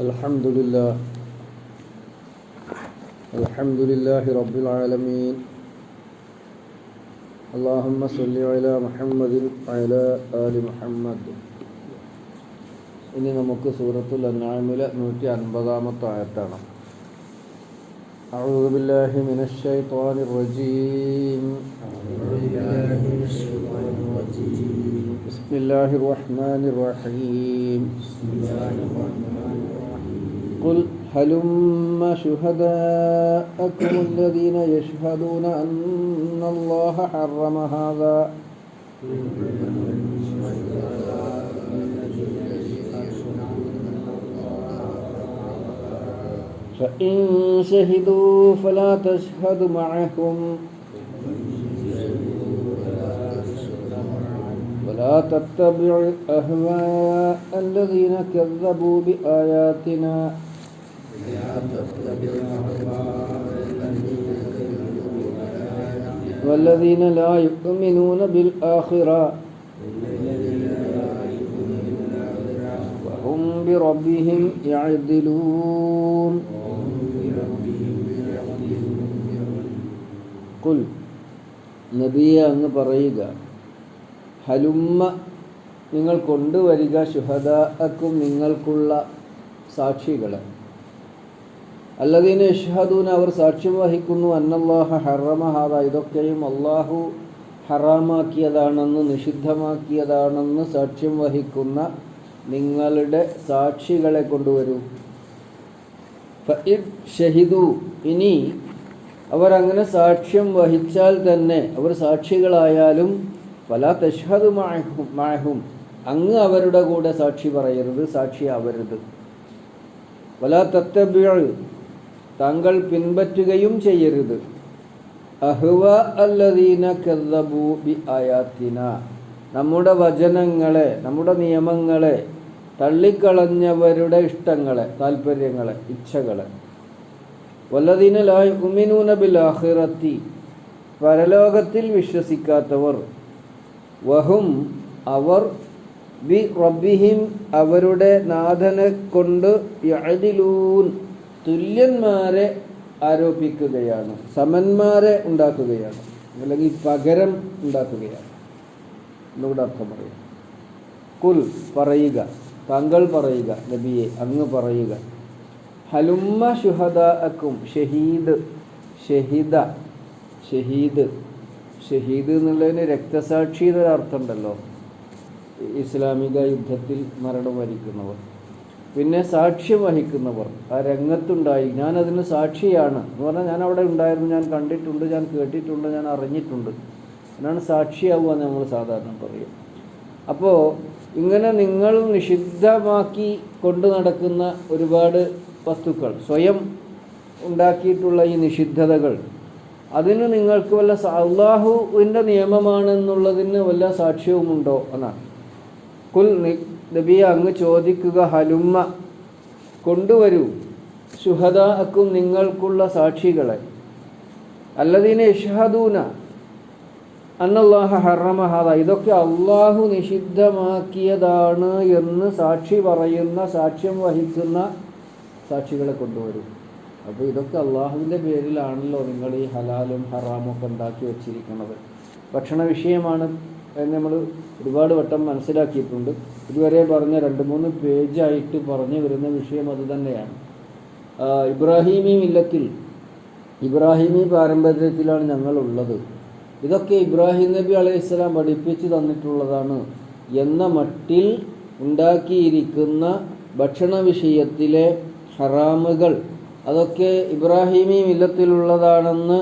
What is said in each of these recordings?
الحمد لله الحمد لله رب العالمين اللهم صل على محمد وعلى آل محمد ഇനി നമുക്ക് സൂറത്തുൽ അൻആമിലെ നൂറ്റി അൻപതാമത്തെ ആയത്താണ് أعوذ بالله من الشيطان الرجيم بسم الله الرحمن الرحيم قل هلم شهداءكم الذين يشهدون أن الله حرم هذا؟ فإن شهدوا فلا تشهد معهم. ولا تتبع أهواء الذين كذبوا بآياتنا. والذين لا يؤمنون بالآخرة وهم بربهم يعدلون കുൽ നബിയെ അങ്ങ് പറയുക ഹലുമ്മ നിങ്ങൾ കൊണ്ടുവരിക ശുഹദാക്കും നിങ്ങൾക്കുള്ള സാക്ഷികളെ അല്ലദീന യഷ്ഹദൂന അവർ സാക്ഷ്യം വഹിക്കുന്നു അന്നല്ലാഹ ഹറമഹാദ ഇതൊക്കെയും അള്ളാഹു ഹറാമാക്കിയതാണെന്ന് നിഷിദ്ധമാക്കിയതാണെന്ന് സാക്ഷ്യം വഹിക്കുന്ന നിങ്ങളുടെ സാക്ഷികളെ കൊണ്ടുവരൂ. ഷഹിദു ഇനി അവർ അങ്ങനെ സാക്ഷ്യം വഹിച്ചാൽ തന്നെ അവർ സാക്ഷികളായാലും പല തഷ്ഹദ് മാഹും അങ്ങ് അവരുടെ കൂടെ സാക്ഷി പറയരുത് സാക്ഷിയാവരുത്. വല തത്തബിഴ് താങ്കൾ പിൻപറ്റുകയും ചെയ്യരുത്. അഹ്വ അല്ലദീന ബി നമ്മുടെ വചനങ്ങളെ നമ്മുടെ നിയമങ്ങളെ തള്ളിക്കളഞ്ഞവരുടെ ഇഷ്ടങ്ങളെ താല്പര്യങ്ങളെ ഇച്ഛകളെ. വല്ലദീന ലാ യുമിനൂന ബിൽ ആഹിറത്തി പരലോകത്തിൽ വിശ്വസിക്കാത്തവർ. വഹും അവർ ബി റബ്ബിഹിം അവരുടെ നാഥനെ കൊണ്ട് തുല്യന്മാരെ ആരോപിക്കുകയാണ് സമന്മാരെ ഉണ്ടാക്കുകയാണ് അല്ലെങ്കിൽ പകരം ഉണ്ടാക്കുകയാണ്. എന്നുകൂടെ അർത്ഥം പറയാം. കുൽ പറയുക താങ്കൾ പറയുക നബിയെ അങ്ങ് പറയുക. ഹലുമ്മ ഷുഹദാക്കും ഷഹീദ് ഷഹിദ ഷഹീദ്. ഷഹീദ് എന്നുള്ളതിന് രക്തസാക്ഷി എന്നൊരർത്ഥമുണ്ടല്ലോ. ഇസ്ലാമിക യുദ്ധത്തിൽ മരണം വരിക്കുന്നവർ. പിന്നെ സാക്ഷ്യം വഹിക്കുന്നവർ. ആ രംഗത്തുണ്ടായി. ഞാൻ സാക്ഷിയാണ്. എന്ന് പറഞ്ഞാൽ ഞാൻ അവിടെ ഉണ്ടായിരുന്നു. ഞാൻ കണ്ടിട്ടുണ്ട് ഞാൻ കേട്ടിട്ടുണ്ട് ഞാൻ അറിഞ്ഞിട്ടുണ്ട്. എന്നാണ് സാക്ഷിയാവുക എന്ന് നമ്മൾ സാധാരണ പറയും. അപ്പോൾ ഇങ്ങനെ നിങ്ങൾ നിഷിദ്ധമാക്കി കൊണ്ടു നടക്കുന്ന ഒരുപാട് വസ്തുക്കൾ സ്വയം ഉണ്ടാക്കിയിട്ടുള്ള ഈ നിഷിദ്ധതകൾ അതിന് നിങ്ങൾക്ക് വല്ല അള്ളാഹുവിന്റെ നിയമമാണെന്നുള്ളതിന് വല്ല സാക്ഷ്യവുമുണ്ടോ? എന്നാണ്. കുൽ നബിയ അങ്ങ് ചോദിക്കുക ഹലുമ്മ കൊണ്ടുവരൂ. ശുഹദാക്കും നിങ്ങൾക്കുള്ള സാക്ഷികളെ. അല്ലതീനെ യഷഹദൂന അന്നല്ലാഹ ഹറമഹാദ ഇതൊക്കെ അള്ളാഹു നിഷിദ്ധമാക്കിയതാണ് എന്ന് സാക്ഷി പറയുന്ന സാക്ഷ്യം വഹിക്കുന്ന സാക്ഷികളെ കൊണ്ടുവരും. അപ്പോൾ ഇതൊക്കെ അള്ളാഹുവിന്റെ പേരിലാണല്ലോ നിങ്ങൾ ഈ ഹലാലും ഹറാമും ഒക്കെ ഉണ്ടാക്കി വച്ചിരിക്കുന്നത്. ഭക്ഷണ വിഷയമാണ് എന്ന് നമ്മൾ ഒരുപാട് വട്ടം മനസ്സിലാക്കിയിട്ടുണ്ട്. ഇതുവരെ പറഞ്ഞ രണ്ട് മൂന്ന് പേജായിട്ട് പറഞ്ഞു വരുന്ന വിഷയം അത് തന്നെയാണ്. ഇബ്രാഹിമി മില്ലത്തിൽ ഇബ്രാഹിമി പാരമ്പര്യത്തിലാണ് ഞങ്ങളുള്ളത്. ഇതൊക്കെ ഇബ്രാഹിം നബി അലൈഹിസ്സലാം പഠിപ്പിച്ചു തന്നിട്ടുള്ളതാണ് എന്ന മട്ടിൽ ഉണ്ടാക്കിയിരിക്കുന്ന ഭക്ഷണ വിഷയത്തിലെ ഹറാമുകൾ. അതൊക്കെ ഇബ്രാഹിമി മില്ലത്തിലുള്ളതാണെന്ന്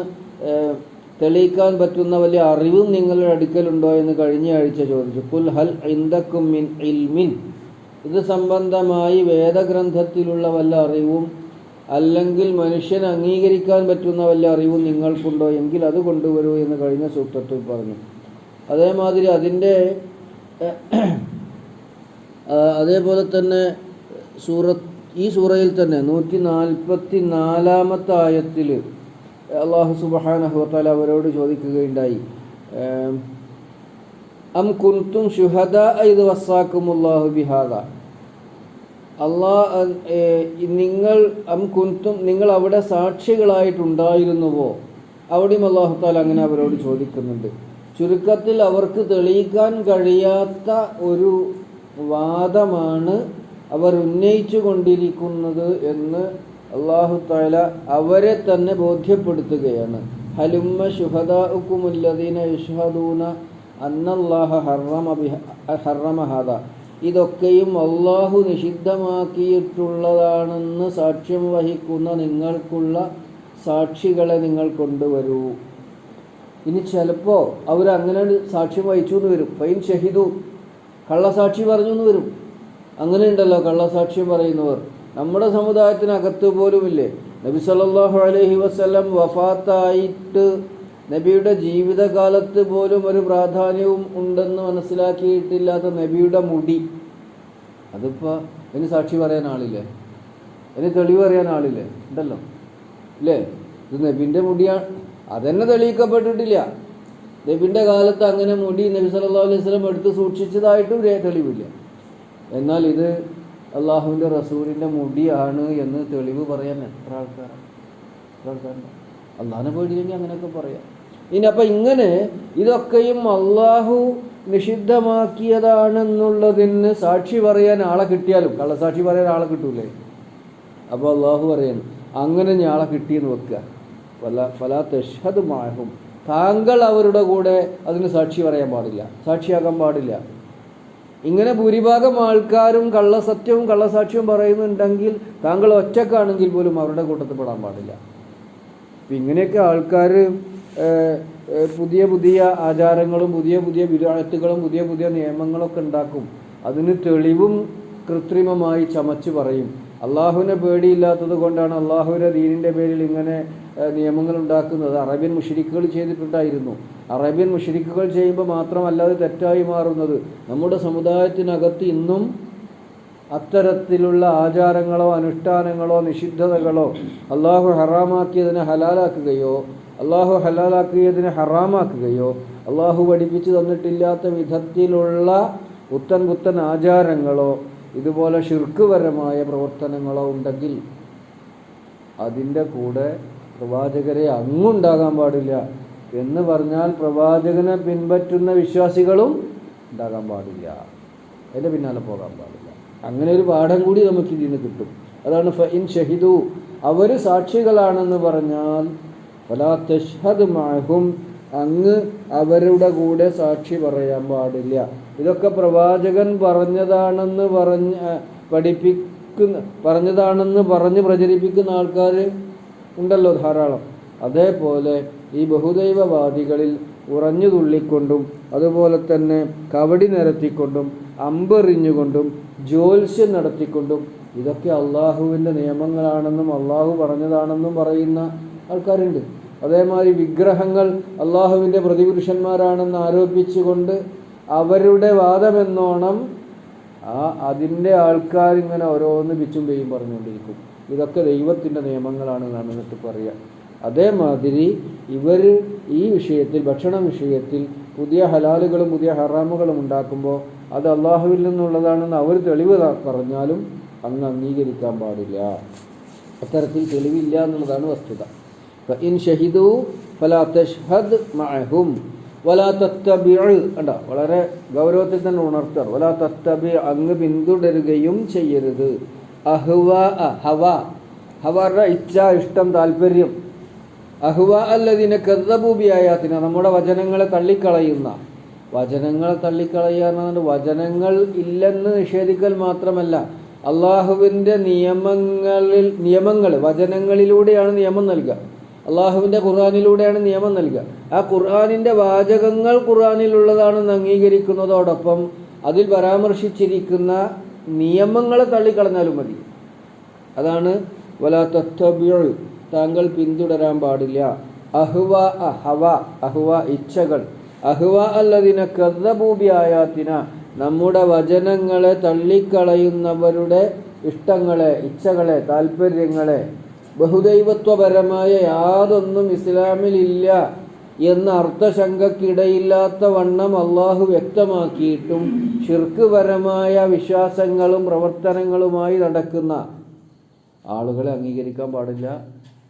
തെളിയിക്കാൻ പറ്റുന്ന വലിയ അറിവും നിങ്ങളുടെ അടുക്കലുണ്ടോ എന്ന് കഴിഞ്ഞ ആഴ്ച ചോദിച്ചു. കുൽ ഹൽ ഇന്ദക്കും മിൻ ഇൽമിൻ. ഇത് സംബന്ധമായി വേദഗ്രന്ഥത്തിലുള്ള വല്ല അറിവും അല്ലെങ്കിൽ മനുഷ്യൻ അംഗീകരിക്കാൻ പറ്റുന്ന വല്ല അറിവും നിങ്ങൾക്കുണ്ടോ എങ്കിൽ അത് കൊണ്ടുവരൂ എന്ന് കഴിഞ്ഞ സൂക്തത്തിൽ പറഞ്ഞു. അതേമാതിരി അതിന്റെ അതേപോലെ തന്നെ സൂറ ഈ സൂറയിൽ തന്നെ നൂറ്റി നാൽപ്പത്തി നാലാമത്തെ ആയത്തിൽ അള്ളാഹു സുബാനഹുത്താല അവരോട് ചോദിക്കുകയുണ്ടായി അം കുന്തും ഷുഹദ ഇത് വസാക്കുമുല്ലാഹു ബിഹാദ. അള്ളാ ഏ, നിങ്ങൾ അം കുന്തും നിങ്ങൾ അവിടെ സാക്ഷികളായിട്ടുണ്ടായിരുന്നുവോ? അവിടെയും അള്ളാഹു താല അങ്ങനെ അവരോട് ചോദിക്കുന്നുണ്ട്. ചുരുക്കത്തിൽ അവർക്ക് തെളിയിക്കാൻ കഴിയാത്ത ഒരു വാദമാണ് അവർ ഉന്നയിച്ചു കൊണ്ടിരിക്കുന്നത് എന്ന് അള്ളാഹു താല അവരെ തന്നെ ബോധ്യപ്പെടുത്തുകയാണ്. ഹലുമ ശുഹദാഉക്കുമുല്ലദീന യഷ്ഹദൂന അന്നല്ലാഹ ഹറമ ഹറമ ഇതൊക്കെയും അള്ളാഹു നിഷിദ്ധമാക്കിയിട്ടുള്ളതാണെന്ന് സാക്ഷ്യം വഹിക്കുന്ന നിങ്ങൾക്കുള്ള സാക്ഷികളെ നിങ്ങൾ കൊണ്ടുവരൂ. ഇനി ചിലപ്പോൾ അവരങ്ങനെ സാക്ഷ്യം വഹിച്ചു എന്ന് വരും. ഫൈൻ ഷഹിദു കള്ളസാക്ഷി പറഞ്ഞു എന്ന് വരും. അങ്ങനെയുണ്ടല്ലോ കള്ളസാക്ഷി കള്ളസാക്ഷ്യം പറയുന്നവർ. നമ്മുടെ സമുദായത്തിനകത്ത് പോലുമില്ലേ? നബി സല്ലാഹു അലഹി വസല്ലം വഫാത്തായിട്ട് നബിയുടെ ജീവിതകാലത്ത് പോലും ഒരു പ്രാധാന്യവും ഉണ്ടെന്ന് മനസ്സിലാക്കിയിട്ടില്ലാത്ത നബിയുടെ മുടി. അതിപ്പോൾ ഇനി സാക്ഷി പറയാൻ ആളില്ലേ? ഇനി തെളിവ് പറയാൻ ആളില്ലേ? ഉണ്ടല്ലോ. ഇല്ലേ? ഇത് നബിന്റെ മുടിയാണ് അതന്നെ തെളിയിക്കപ്പെട്ടിട്ടില്ല. നബിന്റെ കാലത്ത് അങ്ങനെ മുടി നബി സല്ലാ അലൈഹി വസല്ലം എടുത്ത് സൂക്ഷിച്ചതായിട്ടും തെളിവില്ല. എന്നാൽ ഇത് അള്ളാഹുവിന്റെ റസൂലിന്റെ മുടിയാണ് എന്ന് തെളിവ് പറയാൻ എത്ര ആൾക്കാരാണ് എത്ര ആൾക്കാരുണ്ട്? അള്ളാഹിനെ പേടിയില്ലെങ്കിൽ അങ്ങനെയൊക്കെ പറയാം. ഇനി അപ്പം ഇങ്ങനെ ഇതൊക്കെയും അള്ളാഹു നിഷിദ്ധമാക്കിയതാണെന്നുള്ളതിന് സാക്ഷി പറയാൻ ആളെ കിട്ടിയാലും കള്ളസാക്ഷി പറയാൻ ആളെ കിട്ടൂലേ? അപ്പോൾ അള്ളാഹു പറയുന്നു അങ്ങനെ ഞാൻ ആളെ കിട്ടിയെന്ന് വെക്കുക. ഫല ഫലാ തെഷത് താങ്കൾ അവരുടെ കൂടെ അതിന് സാക്ഷി പറയാൻ പാടില്ല സാക്ഷിയാകാൻ പാടില്ല. ഇങ്ങനെ ഭൂരിഭാഗം ആൾക്കാരും കള്ളസത്യവും കള്ളസാക്ഷ്യവും പറയുന്നുണ്ടെങ്കിൽ താങ്കൾ ഒറ്റക്കാണെങ്കിൽ പോലും അവരുടെ കൂട്ടത്തിൽ പെടാൻ പാടില്ല. അപ്പം ഇങ്ങനെയൊക്കെ ആൾക്കാർ പുതിയ പുതിയ ആചാരങ്ങളും പുതിയ പുതിയ വിരാട്ടുകളും പുതിയ പുതിയ നിയമങ്ങളൊക്കെ ഉണ്ടാക്കും. അതിന് തെളിവും കൃത്രിമമായി ചമച്ച് പറയും. അള്ളാഹുവിനെ പേടിയില്ലാത്തത് കൊണ്ടാണ് അള്ളാഹുവിന്റെ ദീനിന്റെ പേരിൽ ഇങ്ങനെ നിയമങ്ങൾ ഉണ്ടാക്കുന്നത്. അറേബ്യൻ മുഷരിക്കുകൾ ചെയ്തിട്ടുണ്ടായിരുന്നു. അറേബ്യൻ മുഷരിക്കുകൾ ചെയ്യുമ്പോൾ മാത്രമല്ല അത് തെറ്റായി മാറുന്നത്. നമ്മുടെ സമുദായത്തിനകത്ത് ഇന്നും അത്തരത്തിലുള്ള ആചാരങ്ങളോ അനുഷ്ഠാനങ്ങളോ നിഷിദ്ധതകളോ അള്ളാഹു ഹറാമാക്കിയതിനെ ഹലാലാക്കുകയോ അള്ളാഹു ഹലാലാക്കിയതിനെ ഹറാമാക്കുകയോ അള്ളാഹു പഠിപ്പിച്ചു തന്നിട്ടില്ലാത്ത വിധത്തിലുള്ള പുത്തൻ പുത്തൻ ആചാരങ്ങളോ ഇതുപോലെ ഷിർക്കുപരമായ പ്രവർത്തനങ്ങളോ ഉണ്ടെങ്കിൽ അതിന്റെ കൂടെ പ്രവാചകരെ അങ്ങുണ്ടാകാൻ പാടില്ല എന്ന് പറഞ്ഞാൽ പ്രവാചകനെ പിൻപറ്റുന്ന വിശ്വാസികളും ഉണ്ടാകാൻ പാടില്ല. അതിന്റെ പിന്നാലെ പോകാൻ പാടില്ല. അങ്ങനെ ഒരു പാഠം കൂടി നമുക്ക് ഇതിന് കിട്ടും. അതാണ് ഫഇൻ ഷഹിദു. അവർ സാക്ഷികളാണെന്ന് പറഞ്ഞാൽ ഫലാ തഷ്ഹദ് മാഹും അങ്ങ് അവരുടെ കൂടെ സാക്ഷി പറയാൻ പാടില്ല. ഇതൊക്കെ പ്രവാചകൻ പറഞ്ഞതാണെന്ന് പറഞ്ഞ് പഠിപ്പിക്കുന്ന പറഞ്ഞതാണെന്ന് പറഞ്ഞ് പ്രചരിപ്പിക്കുന്ന ആൾക്കാർ ഉണ്ടല്ലോ ധാരാളം. അതേപോലെ ഈ ബഹുദൈവവാദികളിൽ ഉറഞ്ഞു തുള്ളിക്കൊണ്ടും അതുപോലെ തന്നെ കവടി നിരത്തിക്കൊണ്ടും അമ്പെറിഞ്ഞുകൊണ്ടും ജ്യോത്സ്യം നടത്തിക്കൊണ്ടും ഇതൊക്കെ അള്ളാഹുവിന്റെ നിയമങ്ങളാണെന്നും അള്ളാഹു പറഞ്ഞതാണെന്നും പറയുന്ന ആൾക്കാരുണ്ട്. അതേമാതിരി വിഗ്രഹങ്ങൾ അള്ളാഹുവിന്റെ പ്രതിപുരുഷന്മാരാണെന്ന് ആരോപിച്ചുകൊണ്ട് അവരുടെ വാദമെന്നോണം ആ അതിന്റെ ആൾക്കാർ ഇങ്ങനെ ഓരോന്ന് പിച്ചും പെയ്യും പറഞ്ഞുകൊണ്ടിരിക്കും. ഇതൊക്കെ ദൈവത്തിന്റെ നിയമങ്ങളാണ് എന്നാണ് എന്നിട്ട് പറയുക അതേമാതിരി ഇവർ ഈ വിഷയത്തിൽ ഭക്ഷണ വിഷയത്തിൽ പുതിയ ഹലാലുകളും പുതിയ ഹറാമുകളും ഉണ്ടാക്കുമ്പോൾ അത് അള്ളാഹുവിൽ നിന്നുള്ളതാണെന്ന് അവർ തെളിവ് പറഞ്ഞാലും അങ്ങ് അംഗീകരിക്കാൻ പാടില്ല. അത്തരത്തിൽ തെളിവില്ല എന്നുള്ളതാണ് വസ്തുത. ഇൻ ഷഹിദു ഫലാ തഷ്ഹദ് മഅഹും. വലാ തത്തബിഉ. കണ്ടോ? വളരെ ഗൗരവത്തിൽ തന്നെ ഉണർത്തർ വലാ തത്തബി അങ്ങ് പിന്തുടരുകയും ചെയ്യരുത്. അഹ്വ ഹവ. ഹവരുടെ ഇച്ഛ ഇഷ്ടം താല്പര്യം. അഹ്വ അല്ലതിനെ കർദബൂബിയായാത്തിന നമ്മുടെ വചനങ്ങളെ തള്ളിക്കളയുന്ന. വചനങ്ങൾ തള്ളിക്കളയുക വചനങ്ങൾ ഇല്ലെന്ന് നിഷേധിക്കൽ മാത്രമല്ല. അള്ളാഹുവിന്റെ നിയമങ്ങളിൽ നിയമങ്ങൾ വചനങ്ങളിലൂടെയാണ് നിയമം നൽകുക. അള്ളാഹുവിന്റെ ഖുർആാനിലൂടെയാണ് നിയമം നൽകുക. ആ ഖുർആാനിന്റെ വാചകങ്ങൾ ഖുർആാനിലുള്ളതാണെന്ന് അംഗീകരിക്കുന്നതോടൊപ്പം അതിൽ പരാമർശിച്ചിരിക്കുന്ന നിയമങ്ങളെ തള്ളിക്കളഞ്ഞാലും മതി. അതാണ് വലാ താങ്കൾ പിന്തുടരാൻ പാടില്ല. അഹ്വ അഹവ അഹ്വ ഇച്ഛകൾ. അഹ്വ അല്ലതിനെ കർദബൂബി ആയാത്തിന നമ്മുടെ വചനങ്ങളെ തള്ളിക്കളയുന്നവരുടെ ഇഷ്ടങ്ങളെ ഇച്ഛകളെ താല്പര്യങ്ങളെ ബഹുദൈവത്വപരമായ യാതൊന്നും ഇസ്ലാമിലില്ല എന്ന അർത്ഥശങ്കക്കിടയില്ലാത്ത വണ്ണം അള്ളാഹു വ്യക്തമാക്കിയിട്ടും ഷിർക്കുപരമായ വിശ്വാസങ്ങളും പ്രവർത്തനങ്ങളുമായി നടക്കുന്ന ആളുകളെ അംഗീകരിക്കാൻ പാടില്ല.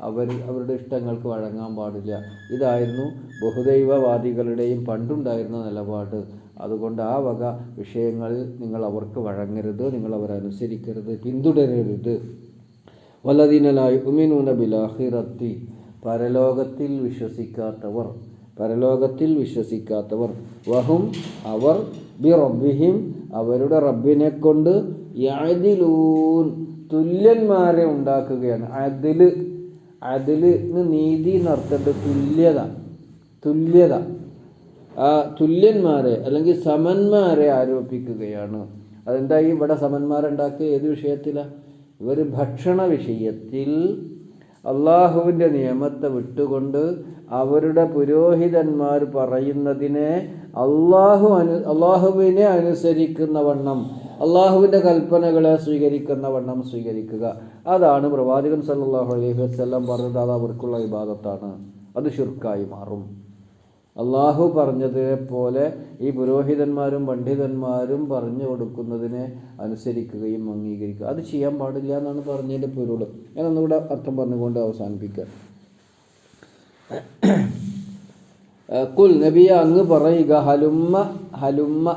അവർ അവരുടെ ഇഷ്ടങ്ങൾക്ക് വഴങ്ങാൻ പാടില്ല. ഇതായിരുന്നു ബഹുദൈവവാദികളുടെയും പണ്ടുണ്ടായിരുന്ന നിലപാട്. അതുകൊണ്ട് ആ വക വിഷയങ്ങളിൽ നിങ്ങൾ അവർക്ക് വഴങ്ങരുത് നിങ്ങൾ അവരെ അനുസരിക്കരുത് പിന്തുടരരുത്. വലതിനലായി ഉമിനൂന ബിലാഹിറത്തി പരലോകത്തിൽ വിശ്വസിക്കാത്തവർ പരലോകത്തിൽ വിശ്വസിക്കാത്തവർ. വഹും അവർ ബി റബ്ബിഹിം അവരുടെ റബ്ബിനെ കൊണ്ട് യാതിലൂൻ തുല്യന്മാരെ ഉണ്ടാക്കുകയാണ്. അതിൽ അതിലിന് നീതി നടത്തേണ്ട തുല്യത തുല്യത. ആ തുല്യന്മാരെ അല്ലെങ്കിൽ സമന്മാരെ ആരോപിക്കുകയാണ്. അതെന്താ ഈ ഇവിടെ സമന്മാരുണ്ടാക്കുക ഏത് വിഷയത്തിലാണ് ഇവർ ഭക്ഷണ വിഷയത്തിൽ അള്ളാഹുവിന്റെ നിയമത്തെ വിട്ടുകൊണ്ട് അവരുടെ പുരോഹിതന്മാർ പറയുന്നതിനെ അള്ളാഹു അനു അള്ളാഹുവിനെ അനുസരിക്കുന്ന വണ്ണം അള്ളാഹുവിന്റെ കൽപ്പനകളെ സ്വീകരിക്കുന്ന വണ്ണം സ്വീകരിക്കുക. അതാണ് പ്രവാചകൻ സല്ലാഹു അലൈഹി വസല്ലം പറഞ്ഞത്. അത് അവർക്കുള്ള ഇബാദത്താണ്. അത് ശുർക്കായി മാറും. അള്ളാഹു പറഞ്ഞതുപോലെ പോലെ ഈ പുരോഹിതന്മാരും പണ്ഡിതന്മാരും പറഞ്ഞു കൊടുക്കുന്നതിനെ അനുസരിക്കുകയും അംഗീകരിക്കുക. അത് ചെയ്യാൻ പാടില്ല എന്നാണ് പറഞ്ഞതിന്റെ പൊരുൾ. ഞാനൊന്നുകൂടെ അർത്ഥം പറഞ്ഞുകൊണ്ട് അവസാനിപ്പിക്കാം. കുൽ നബിയ അങ്ങ് പറയുക ഹലുമ്മ ഹലുമ്മ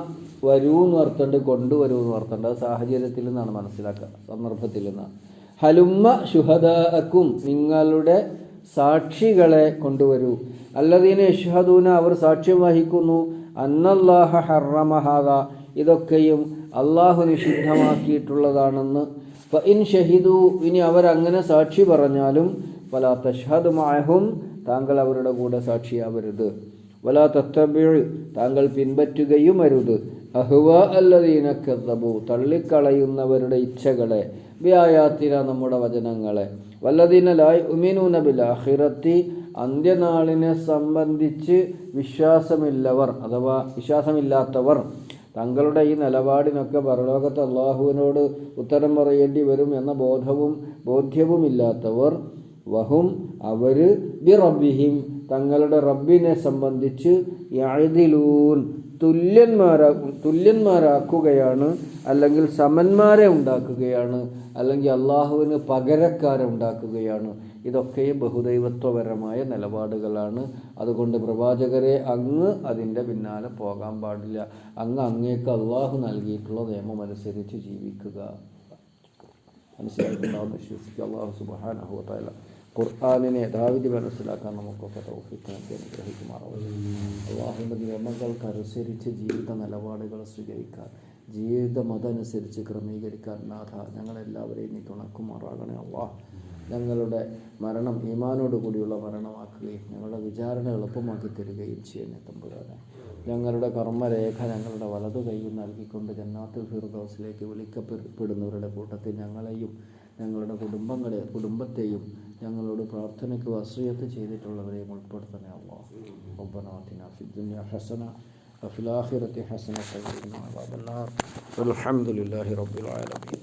വരൂ എന്ന് അർത്ഥമുണ്ട് കൊണ്ടുവരൂ എന്ന് അർത്ഥമുണ്ട് അത് സാഹചര്യത്തിൽ നിന്നാണ് മനസ്സിലാക്കുക സന്ദർഭത്തിൽ നിന്നാണ്. ഹലുമ്മ ശുഹദാക്കും നിങ്ങളുടെ സാക്ഷികളെ കൊണ്ടുവരൂ. അല്ലദീന യഷ്ഹദൂന അവർ സാക്ഷ്യം വഹിക്കുന്നു അന്നല്ലാഹ ഹറമഹാദ ഇതൊക്കെയും അള്ളാഹു നിഷിദ്ധമാക്കിയിട്ടുള്ളതാണെന്ന്. ഇൻ ഷഹിദു ഇനി അവരങ്ങനെ സാക്ഷി പറഞ്ഞാലും വല തഷ്ഹദ് മാഹും താങ്കൾ അവരുടെ കൂടെ സാക്ഷിയാവരുത്. വല തത്തബിഴ് താങ്കൾ പിൻപറ്റുകയും അരുത്. അഹുവ അല്ലദീനക്കത്തബു തള്ളിക്കളയുന്നവരുടെ ഇച്ഛകളെ വ്യായാത്തിന നമ്മുടെ വചനങ്ങളെ. വല്ലദീനലായ് ഉമിനൂന ബിലാഹിറത്തി അന്ത്യനാളിനെ സംബന്ധിച്ച് വിശ്വാസമില്ലവർ അഥവാ വിശ്വാസമില്ലാത്തവർ തങ്ങളുടെ ഈ നിലപാടിനൊക്കെ പരലോകത്ത് അള്ളാഹുവിനോട് ഉത്തരം പറയേണ്ടി വരും എന്ന ബോധവും ബോധ്യവുമില്ലാത്തവർ വഹും അവർ ബി റബ്ബിഹിം തങ്ങളുടെ റബ്ബിനെ സംബന്ധിച്ച് യാതിലൂൻ തുല്യന്മാരാ തുല്യന്മാരാക്കുകയാണ് അല്ലെങ്കിൽ സമന്മാരെ ഉണ്ടാക്കുകയാണ് അല്ലെങ്കിൽ അള്ളാഹുവിന് പകരക്കാരെ ഉണ്ടാക്കുകയാണ് ഇതൊക്കെ ബഹുദൈവത്വപരമായ നിലപാടുകളാണ്. അതുകൊണ്ട് പ്രവാചകരെ അങ്ങ് അതിന്റെ പിന്നാലെ പോകാൻ പാടില്ല. അങ്ങ് അങ്ങേക്ക് അള്ളാഹു നൽകിയിട്ടുള്ള നിയമം അനുസരിച്ച് ജീവിക്കുക. മനസ്സിലായിട്ടുണ്ടാവുന്ന വിശ്വസിക്കുക. അള്ളാഹു സുബാനഹുല ഖുർആാനിനെ യഥാവിധി മനസ്സിലാക്കാൻ നമുക്കൊക്കെ തൗഫിക്ക് അനുഗ്രഹിക്കുമാറാവും അള്ളാഹുവിന്റെ നിയമങ്ങൾക്കനുസരിച്ച് ജീവിത നിലപാടുകൾ സ്വീകരിക്കാൻ ജീവിത മതമനുസരിച്ച് ക്രമീകരിക്കാൻ നാഥ ഞങ്ങളെല്ലാവരെയും നീ തുണക്കുമാറാകണേ അള്ളാഹ്. ഞങ്ങളുടെ മരണം ഈമാനോട് കൂടിയുള്ള മരണമാക്കുകയും ഞങ്ങളുടെ വിചാരണ എളുപ്പമാക്കി തരികയും ചെയ്യണേ തമ്പുരാനെ ഞങ്ങളുടെ കർമ്മരേഖ ഞങ്ങളുടെ വലതു കൈയിൽ നൽകിക്കൊണ്ട് ജന്നാത്തുൽ ഫിർദൗസിലേക്ക് വിളിക്കപ്പെടുന്നവരുടെ കൂട്ടത്തിൽ ഞങ്ങളെയും ഞങ്ങളുടെ കുടുംബങ്ങളെ കുടുംബത്തെയും ഞങ്ങളോട് പ്രാർത്ഥനയ്ക്ക് വസീയത്ത് ചെയ്തിട്ടുള്ളവരെയും ഉൾപ്പെടുത്തണേ അള്ളാഹ് ربنا آتنا في الدنيا حسنة وفي الآخرة حسنة وقنا عذاب النار والحمد لله رب العالمين